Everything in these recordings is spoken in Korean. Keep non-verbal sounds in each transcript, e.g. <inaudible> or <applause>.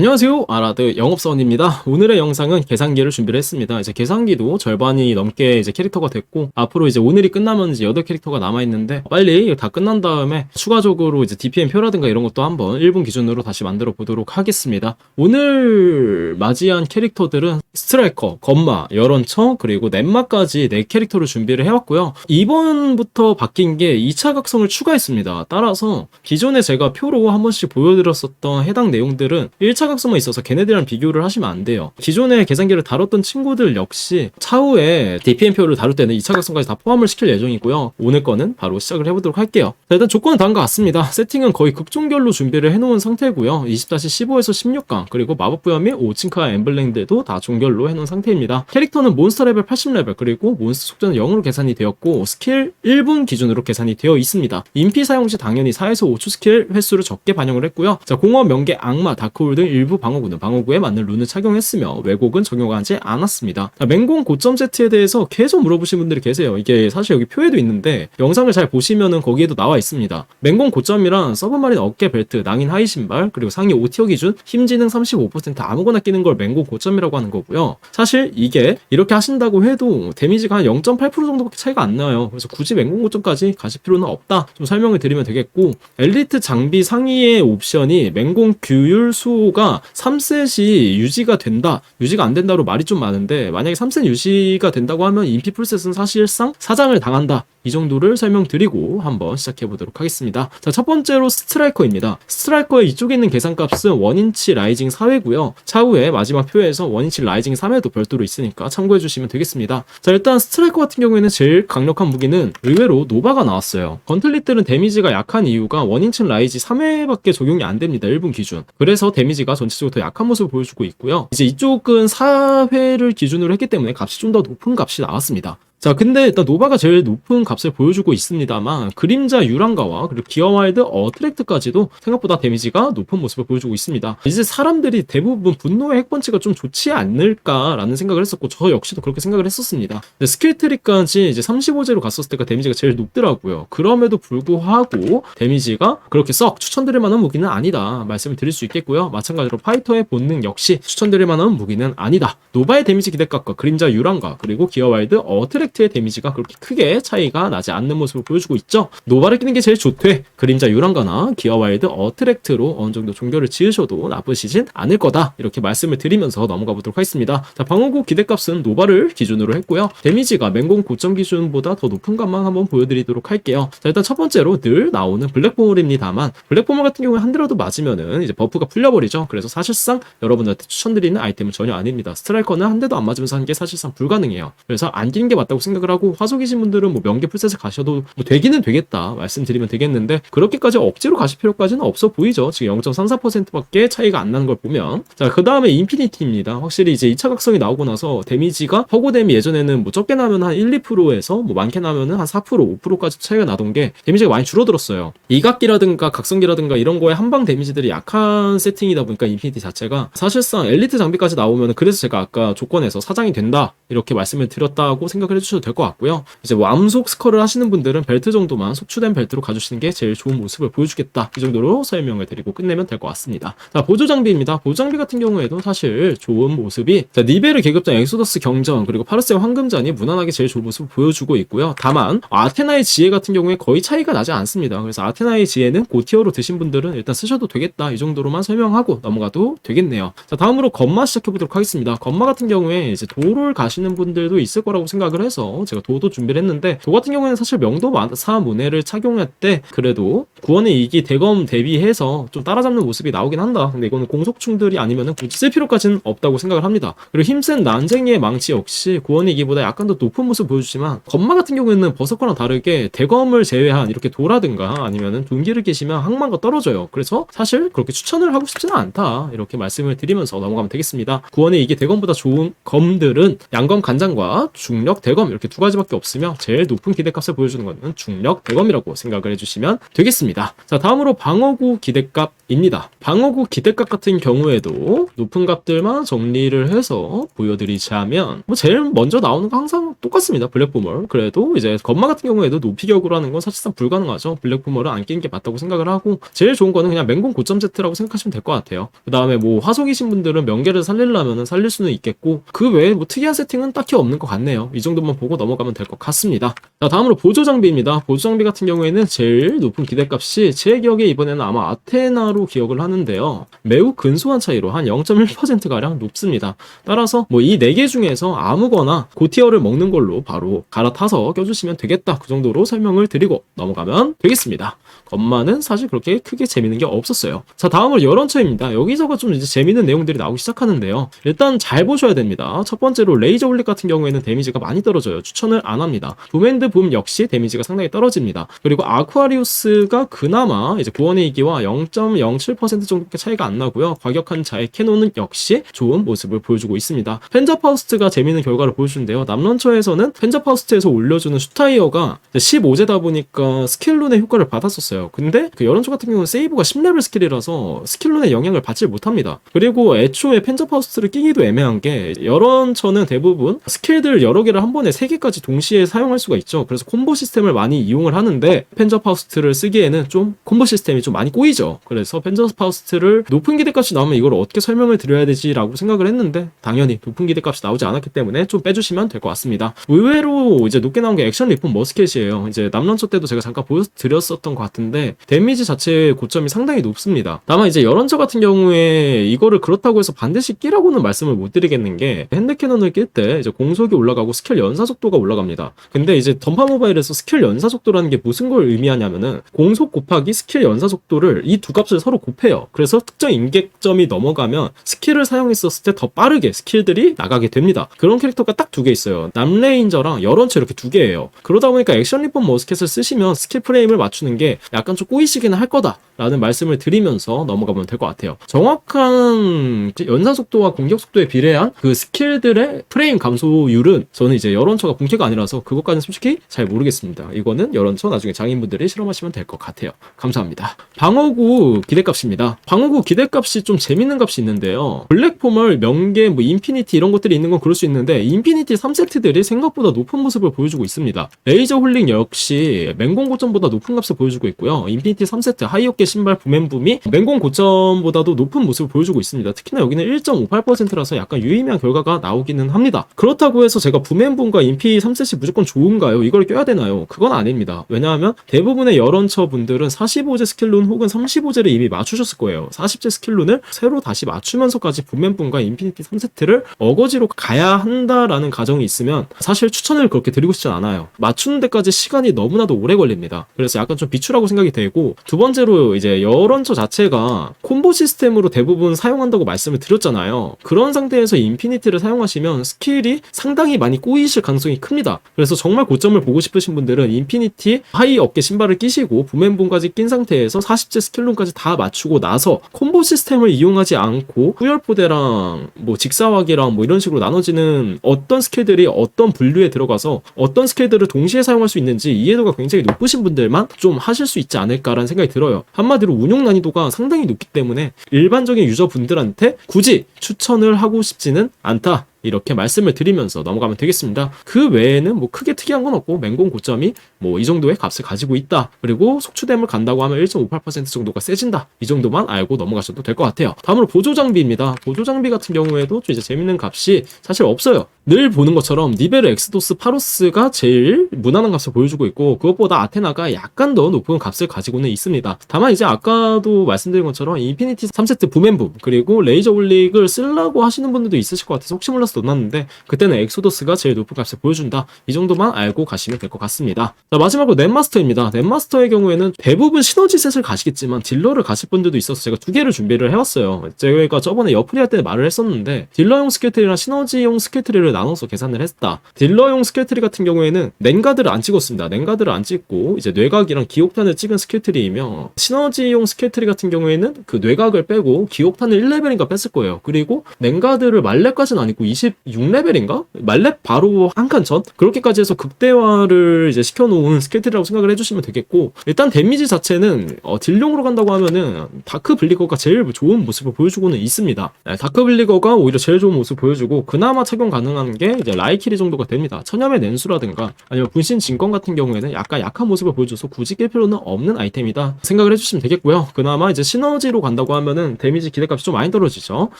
안녕하세요. 아라드 영업사원입니다. 오늘의 영상은 계산기를 준비를 했습니다. 이제 계산기도 절반이 넘게 이제 캐릭터가 됐고 앞으로 이제 오늘이 끝나면 이제 8캐릭터가 남아있는데 빨리 다 끝난 다음에 추가적으로 이제 DPM 표라든가 이런 것도 한번 1분 기준으로 다시 만들어 보도록 하겠습니다. 오늘 맞이한 캐릭터들은 스트라이커, 건마, 열원처 그리고 넷마까지 4캐릭터를 준비를 해왔고요. 이번부터 바뀐 게 2차 각성을 추가했습니다. 따라서 기존에 제가 표로 한 번씩 보여드렸었던 해당 내용들은 1차 각성만 있어서 걔네들이랑 비교를 하시면 안 돼요. 기존에 계산기를 다뤘던 친구들 역시 차후에 DPM표를 다룰 때는 2차 각성까지 다 포함을 시킬 예정이고요. 오늘 거는 바로 시작을 해보도록 할게요. 자, 일단 조건은 다음 것 같습니다. 세팅은 거의 극종결로 준비를 해놓은 상태고요. 20-15에서 16강 그리고 마법 부여 및 5층카 엠블랭들도 다 종결로 해놓은 상태입니다. 캐릭터는 몬스터 레벨 80레벨 그리고 몬스터 속도는 0으로 계산이 되었고 스킬 1분 기준으로 계산이 되어 있습니다. 인피 사용 시 당연히 4에서 5초 스킬 횟수를 적게 반영을 했고요. 자, 공업, 명계, 악마, 다크홀 등 일부 방어구는 방어구에 맞는 룬을 착용했으며 왜곡은 적용하지 않았습니다. 자, 맹공 고점 세트에 대해서 계속 물어보신 분들이 계세요. 이게 사실 여기 표에도 있는데 영상을 잘 보시면은 거기에도 나와 있습니다. 맹공 고점이란 서브마린 어깨 벨트, 낭인 하이 신발, 그리고 상위 5티어 기준 힘 지능 35% 아무거나 끼는 걸 맹공 고점이라고 하는 거고요. 사실 이게 이렇게 하신다고 해도 데미지가 한 0.8% 정도밖에 차이가 안 나요. 그래서 굳이 맹공 고점까지 가실 필요는 없다. 좀 설명을 드리면 되겠고 엘리트 장비 상위의 옵션이 맹공 규율 수호가 3셋이 유지가 된다. 유지가 안 된다로 말이 좀 많은데 만약에 3셋 유지가 된다고 하면 인피 풀셋은 사실상 사장을 당한다. 이 정도를 설명드리고 한번 시작해 보도록 하겠습니다. 자, 첫 번째로 스트라이커입니다. 스트라이커의 이쪽에 있는 계산값은 1인치 라이징 4회고요. 차후에 마지막 표에서 1인치 라이징 3회도 별도로 있으니까 참고해 주시면 되겠습니다. 자, 일단 스트라이커 같은 경우에는 제일 강력한 무기는 의외로 노바가 나왔어요. 건틀릿들은 데미지가 약한 이유가 1인치 라이지 3회밖에 적용이 안 됩니다. 1분 기준. 그래서 데미지가 전체적으로 더 약한 모습을 보여주고 있고요. 이제 이쪽은 4회를 기준으로 했기 때문에 값이 좀 더 높은 값이 나왔습니다. 자, 근데 일단 노바가 제일 높은 값을 보여주고 있습니다만 그림자 유랑가와 그리고 기어와일드 어트랙트까지도 생각보다 데미지가 높은 모습을 보여주고 있습니다. 이제 사람들이 대부분 분노의 핵펀치가 좀 좋지 않을까라는 생각을 했었고 저 역시도 그렇게 생각을 했었습니다. 스킬 트리까지 이제 35제로 갔었을 때가 데미지가 제일 높더라고요. 그럼에도 불구하고 데미지가 그렇게 썩 추천드릴 만한 무기는 아니다 말씀을 드릴 수 있겠고요. 마찬가지로 파이터의 본능 역시 추천드릴 만한 무기는 아니다. 노바의 데미지 기대값과 그림자 유랑가 그리고 기어와일드 어트랙트 의 데미지가 그렇게 크게 차이가 나지 않는 모습을 보여주고 있죠. 노바를 끼는 게 제일 좋대. 그림자 유랑가나 기어 와일드 어트랙트로 어느 정도 종결을 지으셔도 나쁘시진 않을 거다. 이렇게 말씀을 드리면서 넘어가 보도록 하겠습니다. 자, 방어구 기대값은 노바를 기준으로 했고요. 데미지가 맹공 고점 기준보다 더 높은 값만 한번 보여드리도록 할게요. 자, 일단 첫 번째로 늘 나오는 블랙보물입니다만 블랙보물 같은 경우에 한 대라도 맞으면은 이제 버프가 풀려버리죠. 그래서 사실상 여러분들한테 추천드리는 아이템은 전혀 아닙니다. 스트라이커는 한 대도 안 맞으면서 하는 게 사실상 불가능해요. 그래서 안 끼는 게 맞다고 생각을 하고 화속이신 분들은 뭐 명계 풀셋을 가셔도 뭐 되기는 되겠다 말씀드리면 되겠는데 그렇게까지 억지로 가실 필요까지는 없어 보이죠. 지금 0.34%밖에 차이가 안 나는 걸 보면 자그 다음에 인피니티입니다. 확실히 이제 2차 각성이 나오고 나서 데미지가 허고댐이 예전에는 뭐 적게 나면 한 1, 2%에서 뭐 많게 나면은 한 4%, 5%까지 차이가 나던 게 데미지가 많이 줄어들었어요. 이각기라든가 각성기라든가 이런 거에 한방 데미지들이 약한 세팅이다 보니까 인피니티 자체가 사실상 엘리트 장비까지 나오면 그래서 제가 아까 조건에서 사장이 된다 이렇게 말씀을 드렸다고 생각을 해주 셔도 될 것 같고요. 이제 뭐 암속 스컬을 하시는 분들은 벨트 정도만 속추된 벨트로 가주시는 게 제일 좋은 모습을 보여주겠다. 이 정도로 설명을 드리고 끝내면 될 것 같습니다. 자, 보조 장비입니다. 보조 장비 같은 경우에도 사실 좋은 모습이 자, 니베르 계급장 엑소더스 경전 그리고 파르세 황금잔이 무난하게 제일 좋은 모습을 보여주고 있고요. 다만 아테나의 지혜 같은 경우에 거의 차이가 나지 않습니다. 그래서 아테나의 지혜는 고티어로 드신 분들은 일단 쓰셔도 되겠다. 이 정도로만 설명하고 넘어가도 되겠네요. 자, 다음으로 건마 시작해 보도록 하겠습니다. 건마 같은 경우에 이제 도를 가시는 분들도 있을 거라고 생각을 해서 제가 도도 준비를 했는데 도 같은 경우에는 사실 명도 사 문해를 착용할 때 그래도 구원의 이기 대검 대비해서 좀 따라잡는 모습이 나오긴 한다. 근데 이거는 공속충들이 아니면은 굳이 쓸 필요까지는 없다고 생각을 합니다. 그리고 힘센 난쟁이의 망치 역시 구원의 이기보다 약간 더 높은 모습 보여주지만 건마 같은 경우에는 버서커랑 다르게 대검을 제외한 이렇게 도라든가 아니면은 둔기를 끼시면 항만가 떨어져요. 그래서 사실 그렇게 추천을 하고 싶지는 않다. 이렇게 말씀을 드리면서 넘어가면 되겠습니다. 구원의 이기 대검보다 좋은 검들은 양검 간장과 중력 대검 이렇게 두 가지밖에 없으며 제일 높은 기대값을 보여주는 것은 중력 대검이라고 생각을 해주시면 되겠습니다. 자 다음으로 방어구 기대값입니다. 방어구 기대값 같은 경우에도 높은 값들만 정리를 해서 보여드리자면 뭐 제일 먼저 나오는 거 항상 똑같습니다. 블랙보멀 그래도 이제 건마 같은 경우에도 높이 격으로 하는 건 사실상 불가능하죠. 블랙보멀은 안 끼는 게 맞다고 생각을 하고 제일 좋은 거는 그냥 맹공 고점 Z라고 생각하시면 될 것 같아요. 그 다음에 뭐 화속이신 분들은 명계를 살리려면 살릴 수는 있겠고 그 외에 뭐 특이한 세팅은 딱히 없는 것 같네요. 이 정도만 보고 넘어가면 될 것 같습니다. 자 다음으로 보조 장비입니다. 보조 장비 같은 경우에는 제일 높은 기대값이 제 기억에 이번에는 아마 아테나로 기억을 하는데요. 매우 근소한 차이로 한 0.1% 가량 높습니다. 따라서 뭐 이 네 개 중에서 아무거나 고티어를 먹는 걸로 바로 갈아타서 껴주시면 되겠다. 그 정도로 설명을 드리고 넘어가면 되겠습니다. 건마는 사실 그렇게 크게 재밌는 게 없었어요. 자, 다음으로 열언처입니다. 여기서가 좀 이제 재밌는 내용들이 나오기 시작하는데요. 일단 잘 보셔야 됩니다. 첫 번째로 레이저 홀릭 같은 경우에는 데미지가 많이 떨어져 요. 추천을 안 합니다. 붐앤드 붐 역시 데미지가 상당히 떨어집니다. 그리고 아쿠아리우스가 그나마 이제 구원의 이기와 0.07% 정도밖에 차이가 안 나고요. 과격한 자의 캐논은 역시 좋은 모습을 보여주고 있습니다. 펜자파우스트가 재밌는 결과를 보여주는데요. 남런처에서는 펜자파우스트에서 올려주는 슈타이어가 15제다 보니까 스킬룬의 효과를 받았었어요. 근데 그 여론초 같은 경우는 세이브가 10레벨 스킬이라서 스킬룬의 영향을 받지 못합니다. 그리고 애초에 펜자파우스트를 끼기도 애매한 게 여론처는 대부분 스킬들 여러 개를 한 번에 3개까지 동시에 사용할 수가 있죠. 그래서 콤보 시스템을 많이 이용을 하는데 펜저파우스트를 쓰기에는 좀 콤보 시스템이 좀 많이 꼬이죠. 그래서 펜저파우스트를 높은 기대값이 나오면 이걸 어떻게 설명을 드려야 되지라고 생각을 했는데 당연히 높은 기대값이 나오지 않았기 때문에 좀 빼주시면 될 것 같습니다. 의외로 이제 높게 나온 게 액션 리폰 머스켓이에요. 이제 남런처 때도 제가 잠깐 보여드렸었던 것 같은데 데미지 자체의 고점이 상당히 높습니다. 다만 이제 열언처 같은 경우에 이거를 그렇다고 해서 반드시 끼라고는 말씀을 못 드리겠는 게 핸드 캐논을 낄 때 이제 공속이 올라가고 스킬 연사 속도가 올라갑니다. 근데 이제 던파 모바일에서 스킬 연사 속도라는 게 무슨 걸 의미하냐면은 공속 곱하기 스킬 연사 속도를 이 두 값을 서로 곱해요. 그래서 특정 임객점이 넘어가면 스킬을 사용했었을 때 더 빠르게 스킬들이 나가게 됩니다. 그런 캐릭터가 딱 두 개 있어요. 남레인저랑 열언처 이렇게 두 개예요. 그러다 보니까 액션 리본 머스켓을 쓰시면 스킬 프레임을 맞추는 게 약간 좀 꼬이시기는 할 거다라는 말씀을 드리면서 넘어가면 될 것 같아요. 정확한 연사 속도와 공격 속도에 비례한 그 스킬들의 프레임 감소율은 저는 이제 열언처가 본캐가 아니라서 그것까지는 솔직히 잘 모르겠습니다. 이거는 열언처 나중에 장인분들이 실험하시면 될 것 같아요. 감사합니다. 방어구 기대값입니다. 방어구 기대값이 좀 재밌는 값이 있는데요. 블랙포멀, 명계, 뭐 인피니티 이런 것들이 있는 건 그럴 수 있는데 인피니티 3세트들이 생각보다 높은 모습을 보여주고 있습니다. 레이저 홀링 역시 맹공 고점보다 높은 값을 보여주고 있고요. 인피니티 3세트 하이어깨 신발 부맨붐이 맹공 고점보다도 높은 모습을 보여주고 있습니다. 특히나 여기는 1.58%라서 약간 유의미한 결과가 나오기는 합니다. 그렇다고 해서 제가 부맨붐과 인피 3세트 무조건 좋은가요? 이걸 껴야 되나요? 그건 아닙니다. 왜냐하면 대부분의 열언처 분들은 45제 스킬룬 혹은 35제를 이미 맞추셨을 거예요. 40제 스킬룬을 새로 다시 맞추면서까지 부맨붐과 인피니티 3세트를 어거지로 가야 한다라는 가정이 있으면 사실 추천을 그렇게 드리고 싶진 않아요. 맞추는 데까지 시간이 너무나도 오래 걸립니다. 그래서 약간 좀 비추라고 생각이 되고 두 번째로 이제 열언처 자체가 콤보 시스템으로 대부분 사용한다고 말씀을 드렸잖아요. 그런 상태에서 인피니티를 사용하시면 스킬이 상당히 많이 꼬이실 가능성이 큽니다. 그래서 정말 고점을 보고 싶으신 분들은 인피니티 하이 어깨 신발을 끼시고 부맨붐까지 낀 상태에서 40제 스킬론까지 다 맞추고 나서 콤보 시스템을 이용하지 않고 후열포대랑 뭐 직사화기랑 뭐 이런 식으로 나눠지는 어떤 스킬들이 어떤 분류에 들어가서 어떤 스킬들을 동시에 사용할 수 있는지 이해도가 굉장히 높으신 분들만 좀 하실 수 있지 않을까라는 생각이 들어요. 한마디로 운용 난이도가 상당히 높기 때문에 일반적인 유저분들한테 굳이 추천을 하고 싶지는 않다. 이렇게 말씀을 드리면서 넘어가면 되겠습니다. 그 외에는 뭐 크게 특이한 건 없고 맹공 고점이 뭐 이 정도의 값을 가지고 있다. 그리고 속추댐을 간다고 하면 1.58% 정도가 세진다. 이 정도만 알고 넘어가셔도 될 것 같아요. 다음으로 보조 장비입니다. 보조 장비 같은 경우에도 좀 이제 재밌는 값이 사실 없어요. 늘 보는 것처럼 니베르 엑스도스 파로스가 제일 무난한 값을 보여주고 있고 그것보다 아테나가 약간 더 높은 값을 가지고는 있습니다. 다만 이제 아까도 말씀드린 것처럼 인피니티 3세트 부맨붐 그리고 레이저 올릭을 쓰려고 하시는 분들도 있으실 것 같아서 혹시 몰라서 넣어놨는데 그때는 엑소더스가 제일 높은 값을 보여준다. 이 정도만 알고 가시면 될 것 같습니다. 자 마지막으로 넷마스터입니다. 넷마스터의 경우에는 대부분 시너지 셋을 가시겠지만 딜러를 가실 분들도 있어서 제가 두 개를 준비를 해왔어요. 제가 저번에 여프리 할 때 말을 했었는데 딜러용 스킬트리랑 시너지용 스킬트리를 나눠서 계산을 했다. 딜러용 스킬트리 같은 경우에는 냉가드를 안 찍었습니다. 냉가드를 안 찍고 이제 뇌각이랑 기옥탄을 찍은 스킬트리이며 시너지용 스킬트리 같은 경우에는 그 뇌각을 빼고 기옥탄을 1레벨인가 뺐을 거예요. 그리고 냉가드를 말렙까지는 아니고 26레벨인가? 말렙 바로 한 칸 전? 그렇게까지 해서 극대화를 이제 시켜놓은 스킬트리라고 생각을 해주시면 되겠고 일단 데미지 자체는 어, 딜용으로 간다고 하면은 다크 블리거가 제일 좋은 모습을 보여주고는 있습니다. 네, 다크 블리거가 오히려 제일 좋은 모습 을 보여주고 그나마 착용 가능한 게 이제 라이키리 정도가 됩니다. 천염의 낸수라든가 아니면 분신 진권 같은 경우에는 약간 약한 모습을 보여줘서 굳이 낄 필요는 없는 아이템이다 생각을 해주시면 되겠고요. 그나마 이제 시너지로 간다고 하면은 데미지 기대값이 좀 많이 떨어지죠.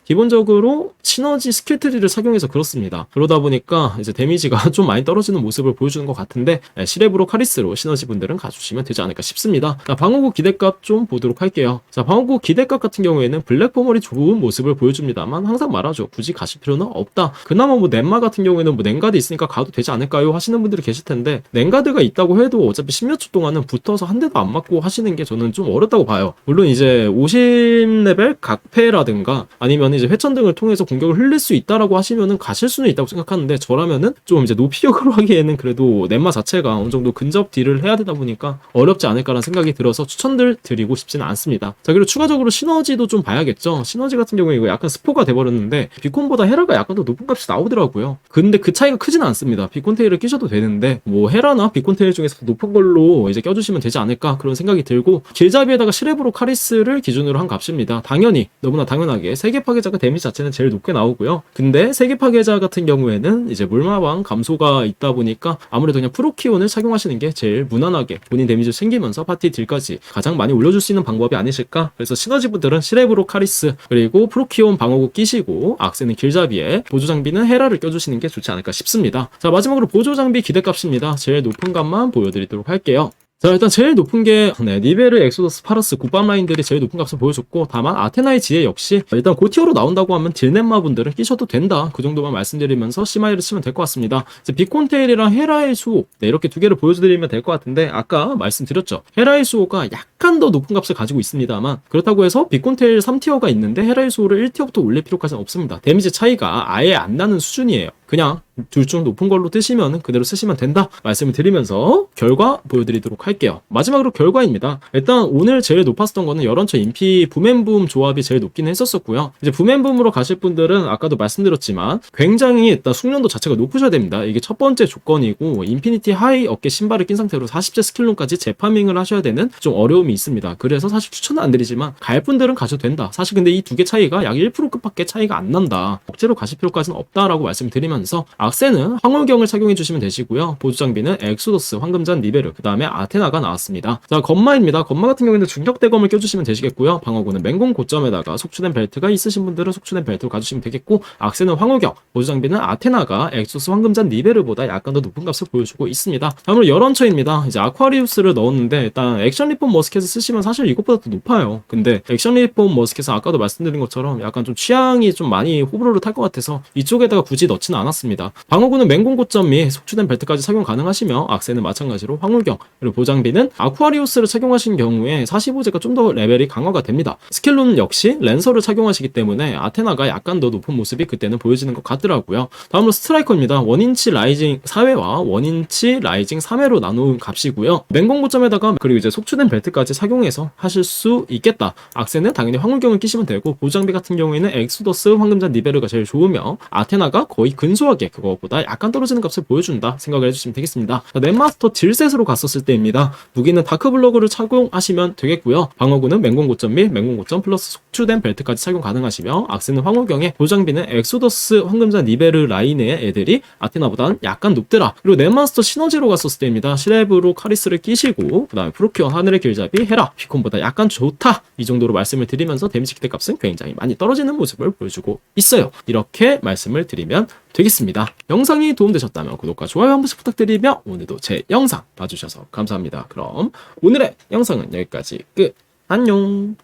기본적으로 시너지 스킬 트리를 착용해서 그렇습니다. 그러다 보니까 이제 데미지가 <laughs> 좀 많이 떨어지는 모습을 보여주는 것 같은데 네, 시레브로 카리스로 시너지 분들은 가주시면 되지 않을까 싶습니다. 자, 방어구 기대값 좀 보도록 할게요. 자, 방어구 기대값 같은 경우에는 블랙 포멀이 좋은 모습을 보여줍니다만 항상 말하죠. 굳이 가실 필요는 없다. 그나마 뭐 넷마 같은 경우에는 뭐 냉가드 있으니까 가도 되지 않을까요? 하시는 분들이 계실 텐데 냉가드가 있다고 해도 어차피 10몇 초 동안은 붙어서 한 대도 안 맞고 하시는 게 저는 좀 어렵다고 봐요. 물론 이제 50레벨 각패라든가 아니면 이제 회천 등을 통해서 공격을 흘릴 수 있다라고 하시면은 가실 수는 있다고 생각하는데 저라면은 좀 이제 노피력으로 <laughs> 하기에는 그래도 넷마 자체가 어느 정도 근접 딜을 해야 되다 보니까 어렵지 않을까라는 생각이 들어서 추천들 드리고 싶지는 않습니다. 자 그리고 추가적으로 시너지도 좀 봐야겠죠. 시너지 같은 경우에 이거 약간 스포가 돼버렸는데 비콘보다 헤라가 약간 더 높은 값이 나오더라고요. 근데 그 차이가 크진 않습니다. 비콘테일을 끼셔도 되는데 뭐 헤라나 비콘테일 중에서 높은 걸로 이제 껴주시면 되지 않을까 그런 생각이 들고 길잡이에다가 시레브로 카리스를 기준으로 한 값입니다. 당연히 너무나 당연하게 세계 파괴자가 데미지 자체는 제일 높게 나오고요. 근데 세계 파괴자 같은 경우에는 이제 물마방 감소가 있다 보니까 아무래도 그냥 프로키온을 착용하시는 게 제일 무난하게 본인 데미지 챙기면서 파티 딜까지 가장 많이 올려줄 수 있는 방법이 아니실까. 그래서 시너지 분들은 시레브로 카리스 그리고 프로키온 방어구 끼시고 악세는 길잡이에 보조 장비는 헤라를 껴 주시는 게 좋지 않을까 싶습니다. 자 마지막으로 보조 장비 기대값입니다. 제일 높은 값만 보여드리도록 할게요. 자 일단 제일 높은 게 네, 니베르, 엑소더스, 파라스, 굿밤 라인들이 제일 높은 값을 보여줬고 다만 아테나의 지혜 역시 일단 고티어로 나온다고 하면 딜넷마 분들은 끼셔도 된다. 그 정도만 말씀드리면서 시마이를 치면 될 것 같습니다. 이제 비콘테일이랑 헤라의 수호 네, 이렇게 두 개를 보여드리면 될 것 같은데 아까 말씀드렸죠. 헤라의 수호가 약간 더 높은 값을 가지고 있습니다만 그렇다고 해서 비콘테일 3티어가 있는데 헤라의 수호를 1티어부터 올릴 필요까지는 없습니다. 데미지 차이가 아예 안 나는 수준이에요 그냥 둘 중 높은 걸로 뜨시면 그대로 쓰시면 된다 말씀을 드리면서 결과 보여드리도록 할게요. 마지막으로 결과입니다. 일단 오늘 제일 높았었던 거는 열언처 인피 부맨붐 조합이 제일 높긴 했었었고요. 이제 부맨붐으로 가실 분들은 아까도 말씀드렸지만 굉장히 일단 숙련도 자체가 높으셔야 됩니다. 이게 첫 번째 조건이고 인피니티 하이 어깨 신발을 낀 상태로 40제 스킬론까지 재파밍을 하셔야 되는 좀 어려움이 있습니다. 그래서 사실 추천은 안 드리지만 갈 분들은 가셔도 된다. 사실 근데 이 두 개 차이가 약 1%급밖에 차이가 안 난다. 억지로 가실 필요까지는 없다라고 말씀드리면 서 악세는 황홀경을 착용해 주시면 되시고요. 보조 장비는 엑소더스, 황금잔, 니베르, 그 다음에 아테나가 나왔습니다. 자, 건마입니다. 건마 같은 경우에는 중력 대검을 껴주시면 되시겠고요. 방어구는 맹공 고점에다가 속추된 벨트가 있으신 분들은 속추된 벨트로 가주시면 되겠고, 악세는 황홀경, 보조 장비는 아테나가 엑소스, 황금잔, 니베르보다 약간 더 높은 값을 보여주고 있습니다. 다음으로 열언처입니다. 이제 아쿠아리우스를 넣었는데 일단 액션 리폼 머스켓을 쓰시면 사실 이것보다 더 높아요. 근데 액션 리폼 머스켓은 아까도 말씀드린 것처럼 약간 좀 취향이 좀 많이 호불호를 탈 것 같아서 이쪽에다가 굳이 넣지는 않았 습니다. 방어구는 맹공 고점 및 속추된 벨트까지 착용 가능하시며 악세는 마찬가지로 황울경 그리고 보장비는 아쿠아리우스를 착용하신 경우에 45제가 좀 더 레벨이 강화가 됩니다. 스킬론 역시 랜서를 착용하시기 때문에 아테나가 약간 더 높은 모습이 그때는 보여지는 것 같더라고요. 다음으로 스트라이커입니다. 원인치 라이징 4회와 원인치 라이징 3회로 나눈 값이고요. 맹공 고점에다가 그리고 이제 속추된 벨트까지 착용해서 하실 수 있겠다. 악세는 당연히 황울경을 끼시면 되고 보장비 같은 경우에는 엑소더스 황금잔 니베르가 제일 좋으며 아테나가 거의 근 소하게 그거보다 약간 떨어지는 값을 보여준다 생각을 해주시면 되겠습니다. 자, 넷마스터 딜셋으로 갔었을 때입니다. 무기는 다크블럭을 착용하시면 되겠고요. 방어구는 맹공 고점 및 맹공 고점 플러스 속추된 벨트까지 착용 가능하시며 악세는 황호경에 보장비는 엑소더스 황금자 니베르 라인의 애들이 아테나보다는 약간 높더라. 그리고 넷마스터 시너지로 갔었을 때입니다. 시레브로 카리스를 끼시고 그 다음에 프로키온 하늘의 길잡이 헤라 피콘보다 약간 좋다 이 정도로 말씀을 드리면서 데미지 기대 값은 굉장히 많이 떨어지는 모습을 보여주고 있어요. 이렇게 말씀을 드리면 되겠습니다. 영상이 도움되셨다면 구독과 좋아요 한 번씩 부탁드리며 오늘도 제 영상 봐주셔서 감사합니다. 그럼 오늘의 영상은 여기까지 끝. 안녕.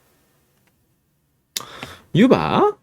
유바